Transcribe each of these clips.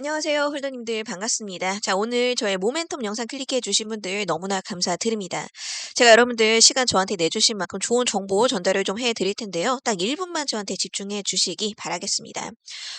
안녕하세요, 홀더님들 반갑습니다. 자, 오늘 저의 모멘텀 영상 클릭해 주신 분들 너무나 감사드립니다. 제가 여러분들 시간 저한테 내주신 만큼 좋은 정보 전달을 좀 해드릴 텐데요. 딱 1분만 저한테 집중해 주시기 바라겠습니다.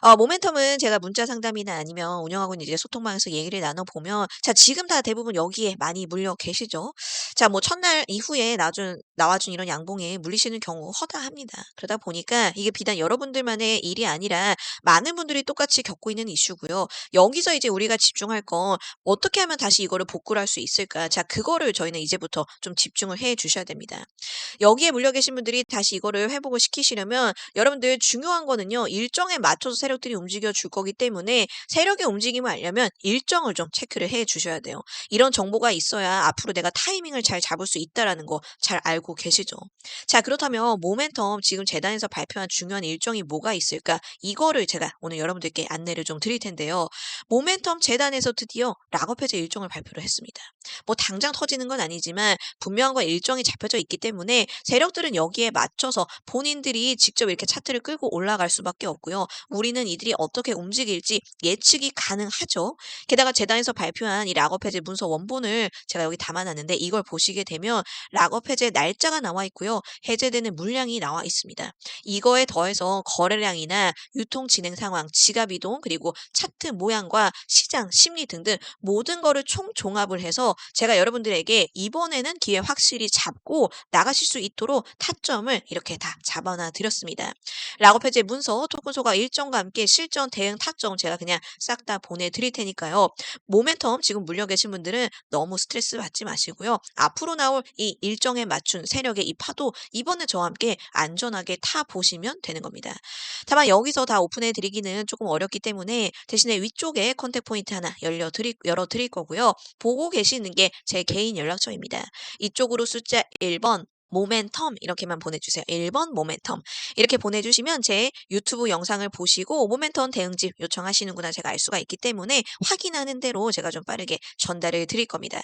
어, 모멘텀은 제가 문자 상담이나 아니면 운영하고 있는 이제 소통방에서 얘기를 나눠보면 자, 지금 다 대부분 여기에 많이 물려 계시죠. 자, 뭐 첫날 이후에 나준, 나와준 이런 양봉에 물리시는 경우 허다합니다. 그러다 보니까 이게 비단 여러분들만의 일이 아니라 많은 분들이 똑같이 겪고 있는 이슈고요. 여기서 이제 우리가 집중할 건 어떻게 하면 다시 이거를 복구를 할 수 있을까? 자, 그거를 저희는 이제부터 좀 집중을 해 주셔야 됩니다. 여기에 물려 계신 분들이 다시 이거를 회복을 시키시려면 여러분들 중요한 거는요. 일정에 맞춰서 세력들이 움직여 줄 거기 때문에 세력의 움직임을 알려면 일정을 좀 체크를 해 주셔야 돼요. 이런 정보가 있어야 앞으로 내가 타이밍을 잘 잡을 수 있다라는 거 잘 알고 계시죠? 자, 그렇다면 모멘텀 지금 재단에서 발표한 중요한 일정이 뭐가 있을까? 이거를 제가 오늘 여러분들께 안내를 좀 드릴 텐데요. 모멘텀 재단에서 드디어 락업 해제 일정을 발표를 했습니다. 뭐 당장 터지는 건 아니지만 분명한 건 일정이 잡혀져 있기 때문에 세력들은 여기에 맞춰서 본인들이 직접 이렇게 차트를 끌고 올라갈 수밖에 없고요. 우리는 이들이 어떻게 움직일지 예측이 가능하죠. 게다가 재단에서 발표한 이 락업 해제 문서 원본을 제가 여기 담아놨는데 이걸 보시게 되면 락업 해제 날짜가 나와 있고요. 해제되는 물량이 나와 있습니다. 이거에 더해서 거래량이나 유통 진행 상황, 지갑 이동, 그리고 차트 모양과 시장 심리 등등 모든 거를 총 종합을 해서 제가 여러분들에게 이번에는 기회 확실히 잡고 나가실 수 있도록 타점을 이렇게 다 잡아놔 드렸습니다. 해제 문서, 토큰 소가 일정과 함께 실전 대응 타점 제가 그냥 싹 다 보내드릴 테니까요. 모멘텀 지금 물려 계신 분들은 너무 스트레스 받지 마시고요. 앞으로 나올 이 일정에 맞춘 세력의 이 파도 이번에 저와 함께 안전하게 타 보시면 되는 겁니다. 다만 여기서 다 오픈해 드리기는 조금 어렵기 때문에 대신 에 위쪽에 컨택 포인트 하나 열려 드릴 열어 드릴 거고요. 보고 계시는 게 제 개인 연락처입니다. 이쪽으로 숫자 1번 모멘텀 이렇게만 보내주세요. 1번 모멘텀 이렇게 보내주시면 제 유튜브 영상을 보시고 모멘텀 대응집 요청하시는구나 제가 알 수가 있기 때문에 확인하는 대로 제가 좀 빠르게 전달을 드릴 겁니다.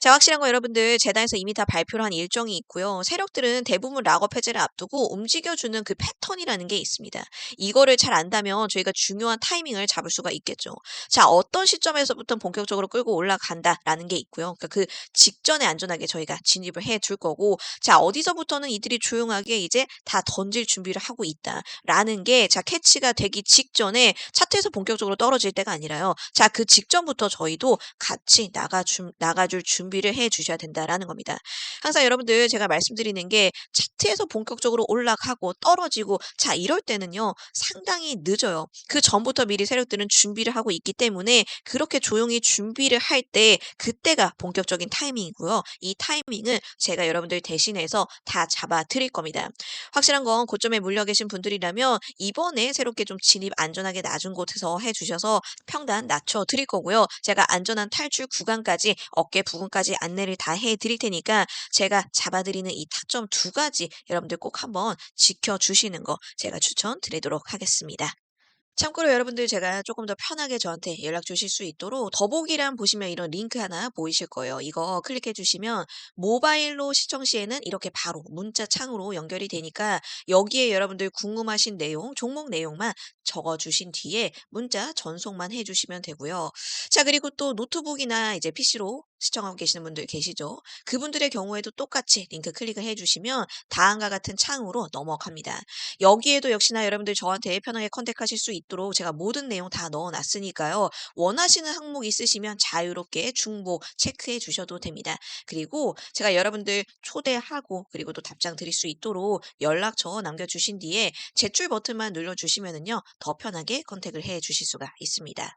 자 확실한 거 여러분들 재단에서 이미 다 발표를 한 일정이 있고요. 세력들은 대부분 락업 해제를 앞두고 움직여주는 그 패턴이라는 게 있습니다. 이거를 잘 안다면 저희가 중요한 타이밍을 잡을 수가 있겠죠. 자 어떤 시점에서부터 본격적으로 끌고 올라간다라는 게 있고요. 그러니까 그 직전에 안전하게 저희가 진입을 해 줄 거고 자 어디서부터는 이들이 조용하게 이제 다 던질 준비를 하고 있다라는 게 자 캐치가 되기 직전에 차트에서 본격적으로 떨어질 때가 아니라요. 자 그 직전부터 저희도 같이 나가 주, 나가줄 준비를 해 주셔야 된다라는 겁니다. 항상 여러분들 제가 말씀드리는 게 차트에서 본격적으로 올라가고 떨어지고 자 이럴 때는요 상당히 늦어요. 그 전부터 미리 세력들은 준비를 하고 있기 때문에 그렇게 조용히 준비를 할 때 그때가 본격적인 타이밍이고요. 이 타이밍을 제가 여러분들 대신 해서 다 잡아 드릴 겁니다. 확실한 건 고점에 물려 계신 분들이라면 이번에 새롭게 좀 진입 안전하게 낮은 곳에서 해 주셔서 평단 낮춰 드릴 거고요. 제가 안전한 탈출 구간까지 어깨 부근까지 안내를 다 해 드릴 테니까 제가 잡아 드리는 이 타점 두 가지 여러분들 꼭 한번 지켜 주시는 거 제가 추천드리도록 하겠습니다. 참고로 여러분들 제가 조금 더 편하게 저한테 연락 주실 수 있도록 더보기란 보시면 이런 링크 하나 보이실 거예요. 이거 클릭해 주시면 모바일로 시청 시에는 이렇게 바로 문자 창으로 연결이 되니까 여기에 여러분들 궁금하신 내용, 종목 내용만 적어 주신 뒤에 문자 전송만 해 주시면 되고요. 자, 그리고 또 노트북이나 이제 PC로 시청하고 계시는 분들 계시죠? 그분들의 경우에도 똑같이 링크 클릭을 해 주시면 다음과 같은 창으로 넘어갑니다. 여기에도 역시나 여러분들 저한테 편하게 컨택하실 수 있도록 제가 모든 내용 다 넣어 놨으니까요. 원하시는 항목 있으시면 자유롭게 중복 체크해 주셔도 됩니다. 그리고 제가 여러분들 초대하고 그리고 또 답장 드릴 수 있도록 연락처 남겨주신 뒤에 제출 버튼만 눌러주시면은요. 더 편하게 컨택을 해 주실 수가 있습니다.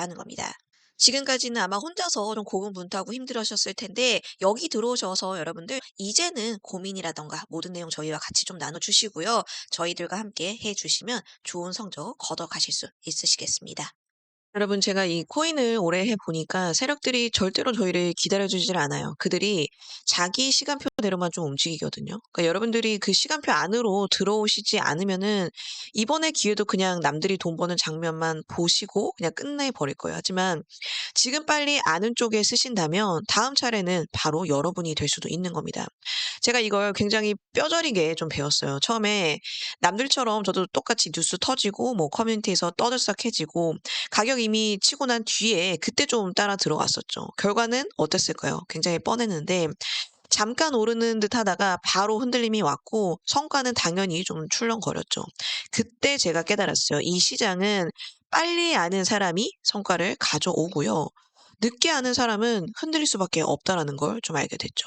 라는 겁니다. 지금까지는 아마 혼자서 좀 고군분투하고 힘들으셨을 텐데 여기 들어오셔서 여러분들 이제는 고민이라던가 모든 내용 저희와 같이 좀 나눠주시고요. 저희들과 함께 해주시면 좋은 성적 걷어 가실 수 있으시겠습니다. 여러분 제가 이 코인을 오래 해 보니까 세력들이 절대로 저희를 기다려 주질 않아요. 그들이 자기 시간표 대로만 좀 움직이거든요. 그러니까 여러분들이 그 시간표 안으로 들어오시지 않으면은 이번에 기회도 그냥 남들이 돈 버는 장면만 보시고 그냥 끝내 버릴 거예요. 하지만 지금 빨리 아는 쪽에 쓰신다면 다음 차례는 바로 여러분이 될 수도 있는 겁니다. 제가 이걸 굉장히 뼈저리게 좀 배웠어요. 처음에 남들처럼 저도 똑같이 뉴스 터지고 뭐 커뮤니티에서 떠들썩해지고 가격 이미 치고 난 뒤에 그때 좀 따라 들어갔었죠. 결과는 어땠을까요? 굉장히 뻔했는데 잠깐 오르는 듯 하다가 바로 흔들림이 왔고 성과는 당연히 좀 출렁거렸죠. 그때 제가 깨달았어요. 이 시장은 빨리 아는 사람이 성과를 가져오고요. 늦게 아는 사람은 흔들릴 수밖에 없다라는 걸 좀 알게 됐죠.